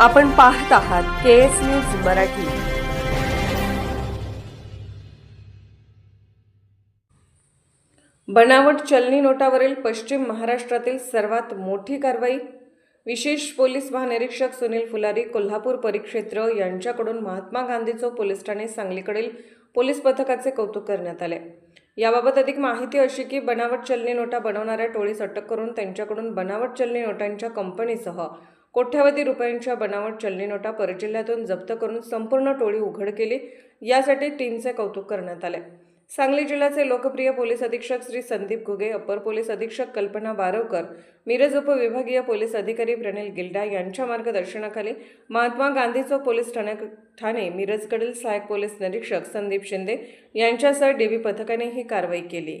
आपण पाहत आहात के एस न्यूज मराठी. बनावट चलनी नोटावरील पश्चिम महाराष्ट्रातील सर्वात मोठी कारवाई विशेष पोलीस महानिरीक्षक सुनील फुलारी कोल्हापूर परिक्षेत्र यांच्याकडून महात्मा गांधी चौक पोलीस ठाणे सांगलीकडील पोलीस पथकाचे कौतुक करण्यात आले. याबाबत अधिक माहिती अशी की बनावट चलनी नोटा बनवणाऱ्या टोळीस अटक करून त्यांच्याकडून बनावट चलनी नोटांच्या कंपनीसह कोट्यावधी रुपयांच्या बनावट चलनी नोटा परजिल्ह्यातून जप्त करून संपूर्ण टोळी उघड केली यासाठी टीमचे कौतुक करण्यात आले. सांगली जिल्ह्याचे लोकप्रिय पोलीस अधीक्षक श्री संदीप घुगे अपर पोलीस अधीक्षक कल्पना बारवकर मिरज उपविभागीय पोलीस अधिकारी प्रणिल गिल्डा यांच्या मार्गदर्शनाखाली महात्मा गांधी चौक पोलीस ठाणे ठाणे मिरजकडील सहाय्यक पोलीस निरीक्षक संदीप शिंदे यांच्यासह डीबी पथकाने ही कारवाई केली.